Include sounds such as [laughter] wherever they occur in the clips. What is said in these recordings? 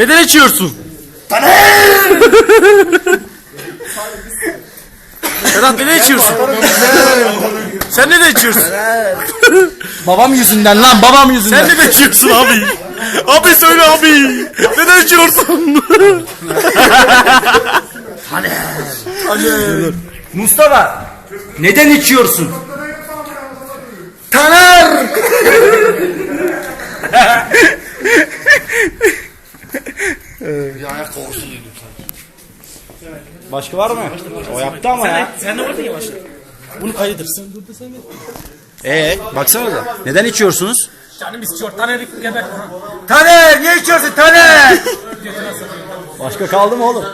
Neden içiyorsun? Sedat neden içiyorsun? Sen neden içiyorsun? Babam yüzünden lan babam yüzünden. Sen neden içiyorsun abi? Abi söyle abi. Neden içiyorsun? Mustafa neden içiyorsun? Taner! [laughs] Başka var mı? O yaptı ama ya. Sen de vardın ya başta. Bunu kaydedirsin. Ee, baksana da. Neden içiyorsunuz? Canım istiyor. Tanerik geber. Taner niye içiyorsun Taner? [laughs] Başka kaldı mı oğlum?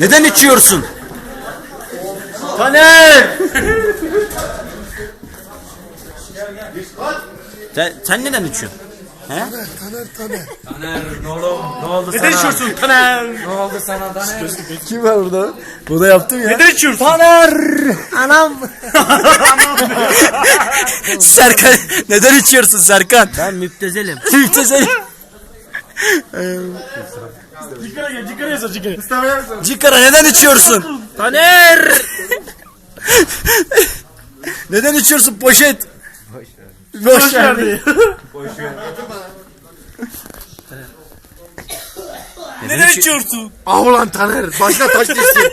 Neden içiyorsun? Taner! [laughs] sen, sen neden içiyorsun? He? Neden içiyorsun Taner? Kim var burada? Bu da yaptım ya. Neden içiyorsun? Taner! Anam! Serkan, neden içiyorsun Serkan? Ben müptezelim. Müptezelim. Cikara gel, cikara yazar cikara. Cikara neden içiyorsun? Taner! Neden içiyorsun poşet? Boş ver diyor. Boş ver. Nereye çırptın? Ah ulan Taner başına taş düşsün. [laughs]